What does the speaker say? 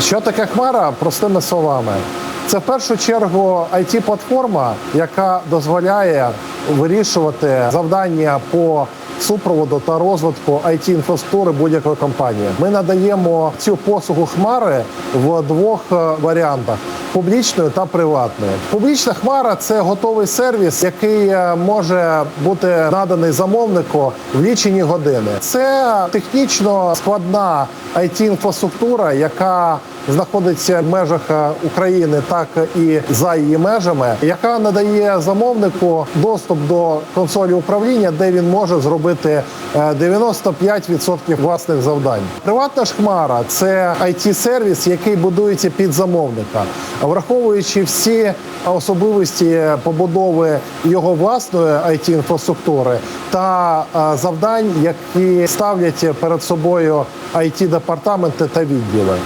Що таке хмара? Простими словами. Це в першу чергу it платформа яка дозволяє вирішувати завдання по супроводу та розвитку it інфраструктури будь-якої компанії. Ми надаємо цю послугу хмари в двох е, варіантах. Публічною та приватною. Публічна хмара це готовий сервіс, який е, може бути наданий замовнику в лічені години. Це технічно складна it інфраструктура яка знаходиться в межах е, України, так і за її межами, яка надає замовнику доступ до консолі управління, де він може зробити е, 95% власних завдань. Приватна ж хмара це it сервіс який будується під замовника, враховуючи всі особливості побудови його власної it інфраструктури та е, завдань, які ставлять перед собою it департаменти та відділи.